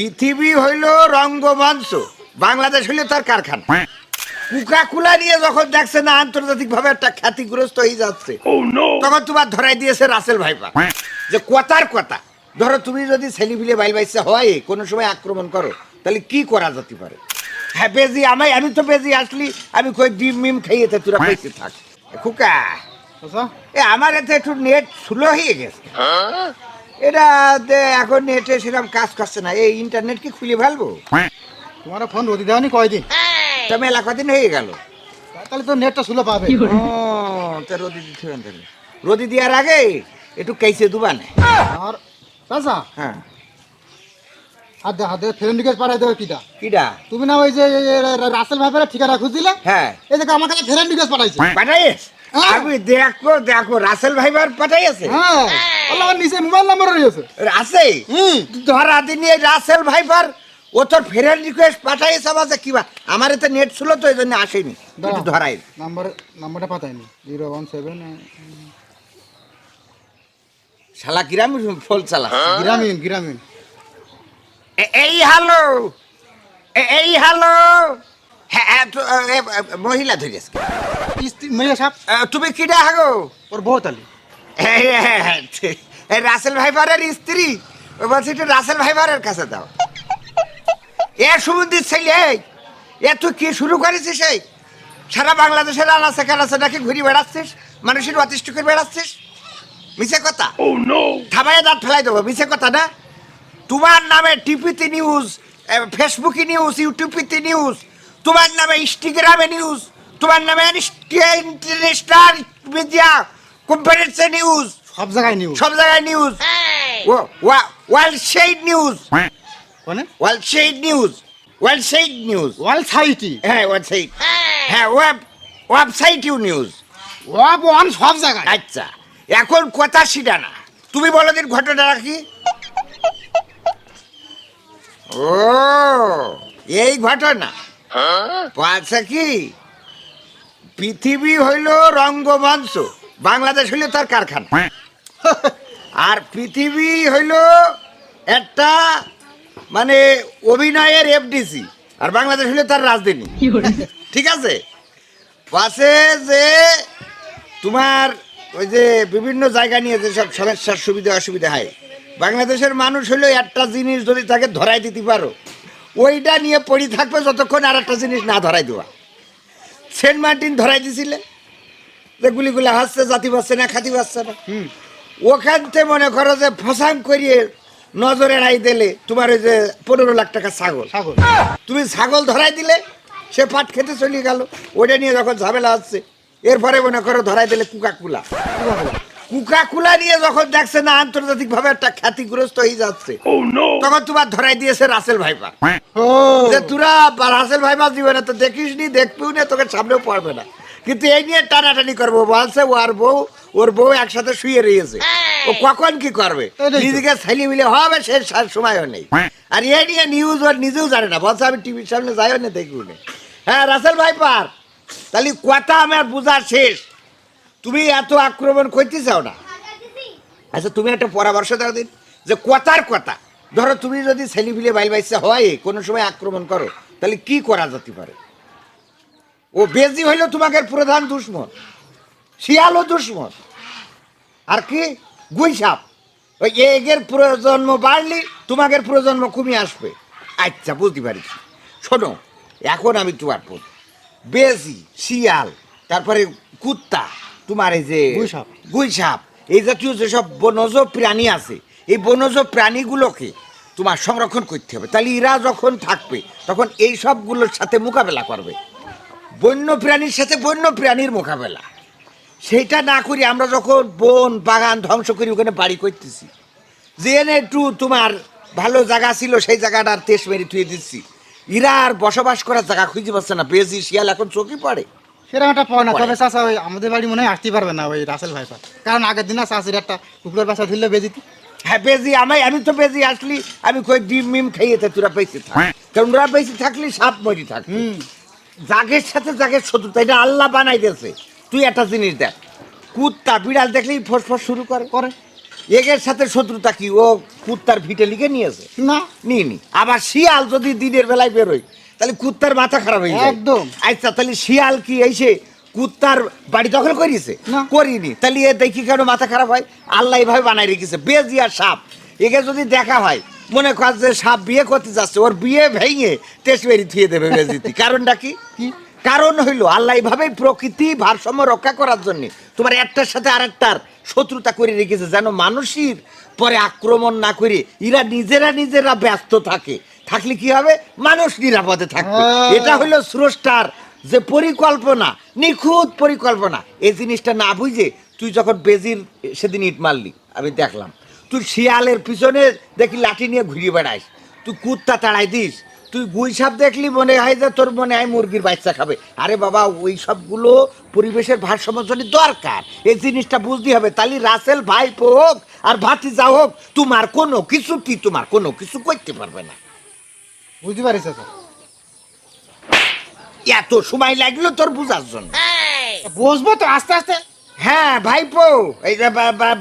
পৃথিবী হইল রঙ্গমঞ্চ বাংলাদেশ হইল তার কারখানা। কুকা কুলা নিয়ে যখন দেখছে না আন্তর্জাতিক ভাবে একটা খ্যাতিগ্রস্ত হয়ে যাচ্ছে তখন তোমার ধরাই দিয়েছে রাসেল ভাইপা। যে কথার কথা ধরো তুমি যদি ছেলিপিলে বাইল বাইসে হয় কোনো সময় আক্রমণ করো তাহলে কি করা যেতে পারে? হ্যাঁ বেজি আমি আমি তো বেজি আসলি আমি কই ডিম মিম খাইয়েতে তোরা বেঁচে থাক। খুকা আচ্ছা। এ আমার এতে একটু নেট স্লো হয়ে গেছে। এটা তে এখন নেটে সেরকম কাজ করছে না। এই ইন্টারনেট কি খুলে ফেলব? তোমার ফোন রোদি দেওয়ানি কয়দিন? তা মেলা কদিন হয়ে গেল। তাহলে তো নেটটা সুলো পাবে ও তা রোদি দিতে হবে তাহলে। রোদি দেওয়ার আগে একটু কেসে দুবানে আর চাচা হ্যাঁ। হাত হাত পাঠাই দেবে কিটা কিডা? তুমি না ওই যে রাসেল ভাইপের ঠিকানা খুঁজছিলে? হ্যাঁ। এই দেখো আমার কাছে ফ্রেন্ড রিকোয়েস্ট পাঠাইছে। পাঠাইস হ্যাঁ। আমি দেখো দেখো রাসেল ভাইবার পাঠাইছে হ্যাঁ। আল্লাহ নিচে মোবাইল নাম্বার রয়েছে আছে হুম। ধরা দিন এই রাসেল ভাইবার ও তোর ফ্রেন্ড রিকোয়েস্ট পাঠাইছে আমাকে কিবা আমার এতে নেট ছিল তো এই জন্য আসেনি একটু ধরাই। নাম্বার নাম্বারটা পাঠায়নি জিরো ওয়ান সেভেন শালা চালা। গ্রামীণ গ্রামীণ। এই হ্যালো। এই হ্যালো। হ্যাঁ এ, মহিলা সাপ এ, তুমি কিডা হাগো? ওর বহুতালি এই, এই রাসেল ভাইবারের স্ত্রী ও বলছে একটু রাসেল ভাইবারের কাছে দাও। এ সুমন্দির ছেলে এ তুই কি শুরু করেছিস এই? সারা বাংলাদেশের আনাচে কানাচে নাকি ঘুরে বেড়াচ্ছিস মানুষের অতিষ্ঠ করে বেড়াচ্ছিস? মিছে কথা? থামায় দাঁত ফেলাই দেবো মিছে কথা না? তোমার নামে টিপিতে নিউজ ফেসবুকে নিউজ ইউটিউবিতে নিউজ তোমার নামে ইনস্টাগ্রামে নিউজ তোমার নামে ইন্টারন্যাশনাল মিডিয়া কনফারেন্সে নিউজ সব জায়গায় নিউ সব জায়গায় নিউজ ওয়ার্ল্ড সেইড নিউজ কোনে world side news world side news wall site হ্যাঁ ওয়েবসাইট হ্যাঁ web website you news web one সব জায়গায়। আচ্ছা এখন কথা সেটা না। তুমি বলো দিন ঘটনাটা কি? ও এই ঘটনা। আচ্ছা কি? পৃথিবী হইল রঙ্গমঞ্চ। বাংলাদেশ হইল তার কারখানা। আর পৃথিবী হইল একটা মানে অভিনয়ের এফডিসি আর বাংলাদেশ হইল তার রাজধানী। ঠিক আছে? পাশে যে তোমার ওই যে বিভিন্ন জায়গা নিয়ে যেসব সমস্যার সুবিধা অসুবিধা হয় বাংলাদেশের মানুষ হলো একটা জিনিস যদি তাকে ধরাই দিতে পারো ওইটা নিয়ে পড়ি থাকবে যতক্ষণ আর একটা জিনিস না ধরাই দেওয়া। সেন্ট মার্টিন ধরাই দিছিলে? যে গুলিগুলো হাসছে জাতি পাচ্ছে না খাতি পাচ্ছে না। ওখান থেকে মনে করো যে ফসাং করিয়ে নজরে রাই দিলে তোমার ওই যে পনেরো লাখ টাকা ছাগল। ছাগল। তুমি ছাগল ধরাই দিলে সে পাট খেতে চলে গেল। ওটা নিয়ে যখন ঝামেলা হচ্ছে এরপরে মনে করো ধরাই দিলে কুকা কুলা কুকা কুলা নিয়ে যখন দেখছে না আন্তর্জাতিক ভাবে একটা খ্যাতিগ্রস্ত হয়ে যাচ্ছে তখন তোমার ধরাই দিয়েছে রাসেল ভাইপা ও যে তোরা রাসেল ভাইপা জীবনে তো দেখিস নি দেখবিও না তোকে সামনেও পারবে না। কিন্তু এই নিয়ে টানাটানি করব বলছে ও আর বউ ওর বউ একসাথে শুয়ে রয়েছে। ও কখন কি করবে? নিজেকে ছেলে মিলে হবে সে সময়ও নেই। আর এই নিয়ে নিউজ ওর নিজেও জানে না। বলছে আমি টিভির সামনে যাইও না দেখব না। হ্যাঁ রাসেল ভাইপার তাহলে কথা আমার বোঝা শেষ। তুমি এত আক্রমণ করতে চাও না? আচ্ছা তুমি একটা পরামর্শ দাও দিন যে কথার কথা। ধরো তুমি যদি ছেলিপিলে বাইল বাইসে হয় কোনো সময় আক্রমণ করো তাহলে কি করা যেতে পারে? ও বেজি হইল তোমাকে প্রধান দুশ্মন শিয়ালও দুশ্মন। আর কি? গুই সাপ ওই এগের প্রজন্ম বাড়লি তোমাদের প্রজন্ম কমে আসবে। আচ্ছা বুঝতে পারিস শোনো এখন আমি তোমার পর বেজি শিয়াল তারপরে কুত্তা তোমার এই যে গুইসাপ। গুইসাপ এই জাতীয় যেসব বনজ প্রাণী আছে এই বনজ প্রাণীগুলোকে তোমার সংরক্ষণ করতে হবে। তাহলে এরা যখন থাকবে তখন এই সবগুলোর সাথে মোকাবেলা করবে। বন্য প্রাণীর সাথে বন্য প্রাণীর মোকাবেলা। সেইটা না করি আমরা যখন বন বাগান ধ্বংস করি ওখানে বাড়ি করতেছি। যে এনে একটু তোমার ভালো জায়গা ছিল সেই জায়গাটার তেস মেরে থুয়ে দিচ্ছি। এরা আর বসবাস করার জায়গা খুঁজে পাচ্ছে না। বেজি শিয়াল এখন চোখে পড়ে। সেরকম একটা পাওয়া না তবে চাচা ওই আমাদের বাড়ি মনে হয় আসতে পারবে না ওই রাসেল ভাইপা কারণ আগের দিন চাষির একটা কুকুরের বাসা ধরলে বেজিতি। হ্যাঁ বেজি আমি আমি তো বেজি আসলি আমি কই ডিম মিম খাইয়েতে তোরা বেঁচে থাক। কারণ ওরা বেঁচে থাকলে সাপ মরি থাক হুম। জাগের সাথে জাগের শত্রুতা এটা আল্লাহ বানাই দিয়েছে। তুই একটা জিনিস দেখ কুত্তা বিড়াল দেখলেই ফসফস শুরু করে করে। এগের সাথে শত্রুতা কি? ও কুত্তার ভিটে লিখে নিয়েছে। না। নিয়ে নি। আবার শিয়াল যদি দিনের বেলায় বেরোয় তাহলে কুত্তার মাথা খারাপ হয়ে যায়। একদম। আচ্ছা তাহলে শিয়াল কি এসে কুত্তার বাড়ি দখল করিয়েছে? না। করিনি। তাহলে এ দেখি কেন মাথা খারাপ হয়? আল্লাহ এইভাবে বানাই রেখেছে। বেজি আর সাপ। একে যদি দেখা হয় মনে কর যে সাপ বিয়ে করতে যাচ্ছে ওর বিয়ে ভেঙে তেসবেরি থুয়ে দেবে বেজিতি। কারণটা কি? কারণ হইল আল্লাহ এইভাবে প্রকৃতি ভারসাম্য রক্ষা করার জন্য তোমার একটার সাথে আরেকটার শত্রুতা করে রেখেছে যেন মানুষের পরে আক্রমণ না করে এরা নিজেরা নিজেরা ব্যস্ত থাকে। থাকলে কি হবে? মানুষ নিরাপদে থাকবে। হ্যাঁ। এটা হলো স্রষ্টার যে পরিকল্পনা নিখুঁত পরিকল্পনা। এই জিনিসটা না বুঝে তুই যখন বেজির সেদিন ইট মারলি আমি দেখলাম। তুই শিয়ালের পিছনে দেখি লাঠি নিয়ে ঘুরিয়ে বেড়াইস। তুই কুত্তা তাড়াই দিস। তুই গুই সাপ দেখলি মনে হয় যে তোর মনে হয় মুরগির বাচ্চা খাবে। আরে বাবা ওই সবগুলো পরিবেশের ভারসাম্য দরকার এই জিনিসটা বুঝতে হবে। তাহলে রাসেল ভাই হোক আর ভাতিজা হোক তোমার কোনো কিছু কি তোমার কোনো কিছু করতে পারবে না। বুঝতে পারিস এত সময় লাগল তোর বুঝার জন্য। বসবো তো আস্তে আস্তে। হ্যাঁ ভাইপো এই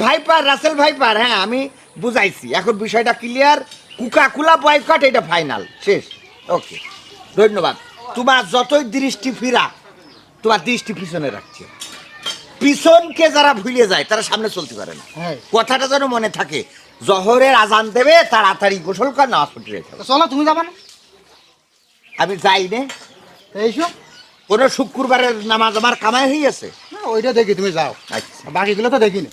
ভাইপার রাসেল ভাইপার হ্যাঁ আমি বুঝাইছি। এখন বিষয়টা ক্লিয়ার কুকা কুলা বয়কট এটা ফাইনাল শেষ। ওকে ধন্যবাদ। তোমার যতই দৃষ্টি ফিরা তোমার দৃষ্টি পিছনে রাখছে। পিছনকে যারা ভুলে যায় তারা সামনে চলতে পারে না। হ্যাঁ। কথাটা যেন মনে থাকে জহরের আজান দেবে তাড়াতাড়ি গোসল কর নামাজ পড়তে রেখে চলো তুমি যাবা না? আমি যাই নে এইসব কোনো শুক্রবারের নামাজ আমার কামাই হয়ে গেছে? ওইটা দেখি তুমি যাও। আচ্ছা। বাকিগুলো তো দেখিনি।